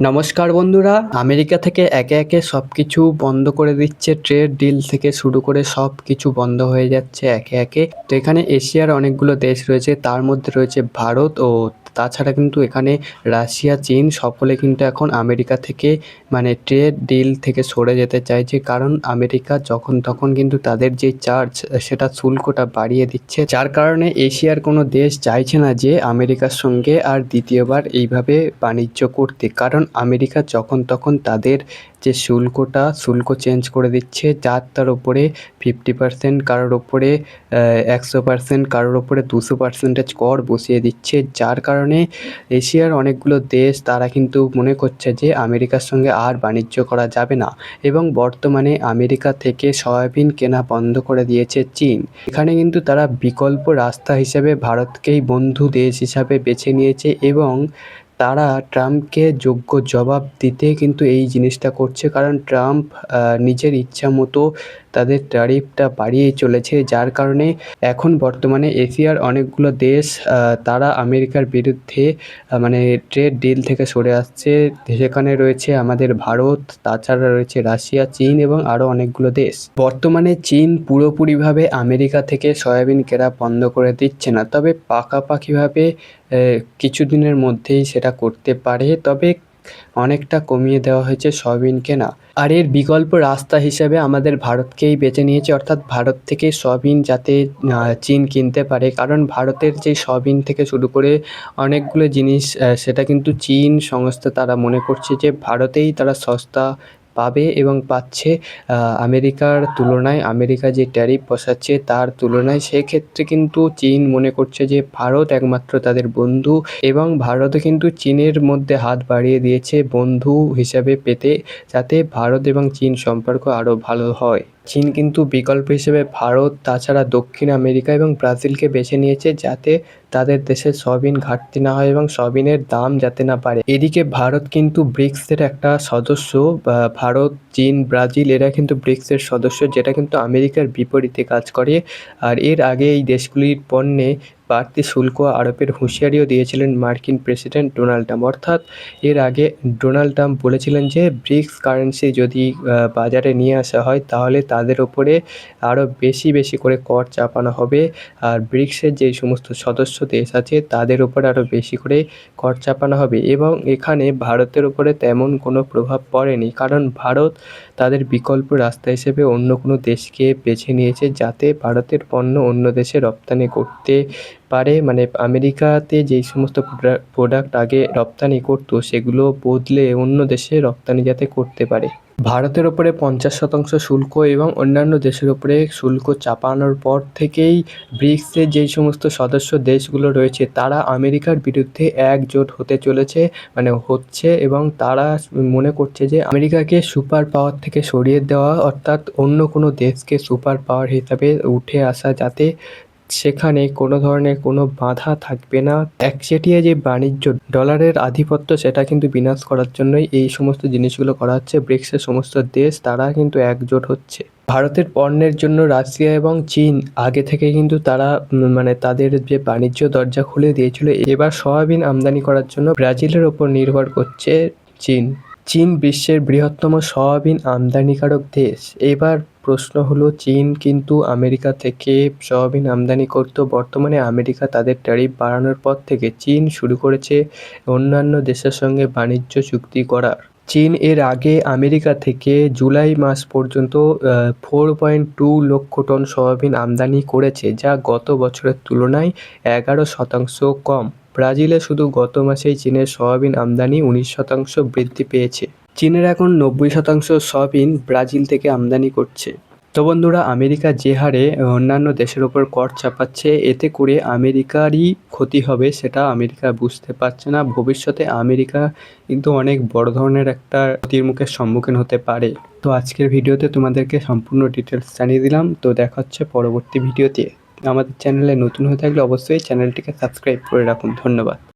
নমস্কার বন্ধুরা। আমেরিকা থেকে একে একে সব কিছু বন্ধ করে দিচ্ছে। ট্রেড ডিল থেকে শুরু করে সব কিছু বন্ধ হয়ে যাচ্ছে একে একে। তো এখানে এশিয়ার অনেকগুলো দেশ রয়েছে। তার মধ্যে রয়েছে ভারত ও তাছাড়া কিন্তু এখানে রাশিয়া, চীন সকলে কিন্তু এখন আমেরিকা থেকে মানে ট্রেড ডিল থেকে সরে যেতে চাইছে। কারণ আমেরিকা যখন তখন কিন্তু তাদের যে চার্জ, সেটা শুল্কটা বাড়িয়ে দিচ্ছে। যার কারণে এশিয়ার কোনো দেশ চাইছে না যে আমেরিকার সঙ্গে আর দ্বিতীয়বার এইভাবে বাণিজ্য করতে। কারণ আমেরিকা যখন তখন তাদের যে শুল্কটা, শুল্ক চেঞ্জ করে দিচ্ছে, যার তার ওপরে ফিফটি পার্সেন্ট কারোর ওপরে একশো পার্সেন্ট কারোর ওপরে দুশো পার্সেন্টেজ কর বসিয়ে দিচ্ছে। যার কারণে এশিয়ার অনেকগুলো দেশ, তারা কিন্তু মনে করছে যে আমেরিকার সঙ্গে আর বাণিজ্য করা যাবে না এবং বর্তমানে আমেরিকা থেকে সয়াবিন কেনা বন্ধ করে দিয়েছে চীন। এখানে কিন্তু তারা বিকল্প রাস্তা হিসেবে ভারতকেই বন্ধু দেশ হিসাবে বেছে নিয়েছে এবং তারা ট্রাম্পকে যোগ্য জবাব দিতে কিন্তু এই জিনিসটা করছে। কারণ ট্রাম্প নিজের ইচ্ছা মতো তাদের ট্যারিফটা বাড়িয়ে চলেছে। যার কারণে এখন বর্তমানে এশিয়ার অনেকগুলো দেশ তারা আমেরিকার বিরুদ্ধে মানে ট্রেড ডিল থেকে সরে আসছে। সেখানে রয়েছে আমাদের ভারত, তাছাড়া রয়েছে রাশিয়া, চীন এবং আরও অনেকগুলো দেশ। বর্তমানে চীন পুরোপুরিভাবে আমেরিকা থেকে সয়াবিন কেনা বন্ধ করে দিচ্ছে না। তবে পাকাপাকিভাবে কিছুদিনের মধ্যেই সেটা করতে পারে, তবে অনেকটা কমিয়ে দেওয়া হয়েছে সয়াবিন কেনা। আর এর বিকল্প রাস্তা হিসেবে আমাদের ভারতকেই বেছে নিয়েছে, অর্থাৎ ভারত থেকে সয়াবিন যাতে চীন কিনতে পারে। কারণ ভারতের যে সয়াবিন থেকে শুরু করে অনেকগুলো জিনিস সেটা কিন্তু চীন সংস্থা তারা মনে করছে যে ভারতেই তারা সস্তা পাবে এবং পাচ্ছে আমেরিকার তুলনায়। আমেরিকা যে ট্যারিফ বসাচ্ছে তার তুলনায় সেক্ষেত্রে কিন্তু চীন মনে করছে যে ভারত একমাত্র তাদের বন্ধু এবং ভারতও কিন্তু চীনের মধ্যে হাত বাড়িয়ে দিয়েছে বন্ধু হিসাবে পেতে, যাতে ভারত এবং চীন সম্পর্ক আরও ভালো হয়। চীন কিন্তু বিকল্প হিসেবে ভারত, তাছাড়া দক্ষিণ আমেরিকা এবং ব্রাজিলকে বেছে নিয়েছে যাতে তাদের দেশে সয়াবিন ঘাটতি না হয় এবং সয়াবিনের দাম যাতে না পারে এদিকে ভারত কিন্তু ব্রিক্সের একটা সদস্য ভারত চীন, ব্রাজিল, এরা কিন্তু ব্রিক্সের সদস্য, যেটা কিন্তু আমেরিকার বিপরীতে কাজ করে। আর এর আগে এই দেশগুলির পণ্যে বাড়তি শুল্ক আরোপের হুঁশিয়ারিও দিয়েছিলেন মার্কিন প্রেসিডেন্ট ডোনাল্ড ট্রাম্প। অর্থাৎ এর আগে ডোনাল্ড ট্রাম্প বলেছিলেন যে, ব্রিক্স কারেন্সি যদি বাজারে নিয়ে আসা হয়, তাহলে তাদের ওপরে আরও বেশি বেশি করে কর চাপানো হবে। আর ব্রিক্সের যে সমস্ত সদস্য দেশ আছে, তাদের ওপরে আরও বেশি করে কর চাপানো হবে। এবং এখানে ভারতের ওপরে তেমন কোনো প্রভাব পড়েনি। কারণ ভারত তাদের বিকল্প রাস্তা হিসেবে অন্য কোনো দেশকে বেছে নিয়েছে যাতে ভারতের পণ্য অন্য দেশে রপ্তানি করতে পারে। মানে আমেরিকাতে যেই সমস্ত প্রোডাক্ট আগে রপ্তানি করতো, সেগুলো বদলে অন্য দেশে রপ্তানি যাতে করতে পারে। ভারতের ওপরে পঞ্চাশ শতাংশ শুল্ক এবং অন্যান্য দেশের ওপরে শুল্ক চাপানোর পর থেকেই ব্রিক্সের যেই সমস্ত সদস্য দেশগুলো রয়েছে, তারা আমেরিকার বিরুদ্ধে একজোট হতে চলেছে মানে হচ্ছে এবং তারা মনে করছে যে আমেরিকাকে সুপার পাওয়ার থেকে সরিয়ে দেওয়া অর্থাৎ অন্য কোনো দেশকে সুপার পাওয়ার হিসাবে উঠে আসা যাতে সেখানে কোনো ধরনের কোনো বাধা থাকবে না। একচেটিয়া যে বাণিজ্য ডলারের আধিপত্য, সেটা কিন্তু বিনাশ করার জন্যই এই সমস্ত জিনিসগুলো করা হচ্ছে। ব্রিক্সের সমস্ত দেশ, তারা কিন্তু একজোট হচ্ছে। ভারতের পণ্যের জন্য রাশিয়া এবং চীন আগে থেকে কিন্তু তারা মানে তাদের যে বাণিজ্য দরজা খুলে দিয়েছিল, এবার সয়াবিন আমদানি করার জন্য ব্রাজিলের ওপর নির্ভর করছে চীন। চীন বিশ্বের বৃহত্তম সয়াবিন আমদানিকারক দেশ। এবার প্রশ্ন হলো, চীন কিন্তু আমেরিকা থেকে সয়াবিন আমদানি করতো। বর্তমানে আমেরিকা তাদের ট্যারিফ বাড়ানোর পর থেকে চীন শুরু করেছে অন্যান্য দেশের সঙ্গে বাণিজ্য চুক্তি করার। চীন এর আগে আমেরিকা থেকে জুলাই মাস পর্যন্ত ফোর পয়েন্ট টু লক্ষ টন সয়াবিন আমদানি করেছে, যা গত বছরের তুলনায় এগারো শতাংশ কম। ব্রাজিলে শুধু গত মাসেই চীনের সয়াবিন আমদানি উনিশ শতাংশ বৃদ্ধি পেয়েছে। চীনের এখন নব্বই শতাংশ সয়াবিন ব্রাজিল থেকে আমদানি করছে। তো বন্ধুরা, আমেরিকা যে হারে অন্যান্য দেশের ওপর কর চাপাচ্ছে, এতে করে আমেরিকারই ক্ষতি হবে সেটা আমেরিকা বুঝতে পারছে না। ভবিষ্যতে আমেরিকা কিন্তু অনেক বড় ধরনের একটা ক্ষতির মুখের সম্মুখীন হতে পারে। তো আজকের ভিডিওতে তোমাদেরকে সম্পূর্ণ ডিটেলস জানিয়ে দিলাম। তো দেখা হচ্ছে পরবর্তী ভিডিওতে। আমাদের চ্যানেলে নতুন হয়ে থাকলে অবশ্যই চ্যানেলটিকে সাবস্ক্রাইব করে রাখুন। ধন্যবাদ।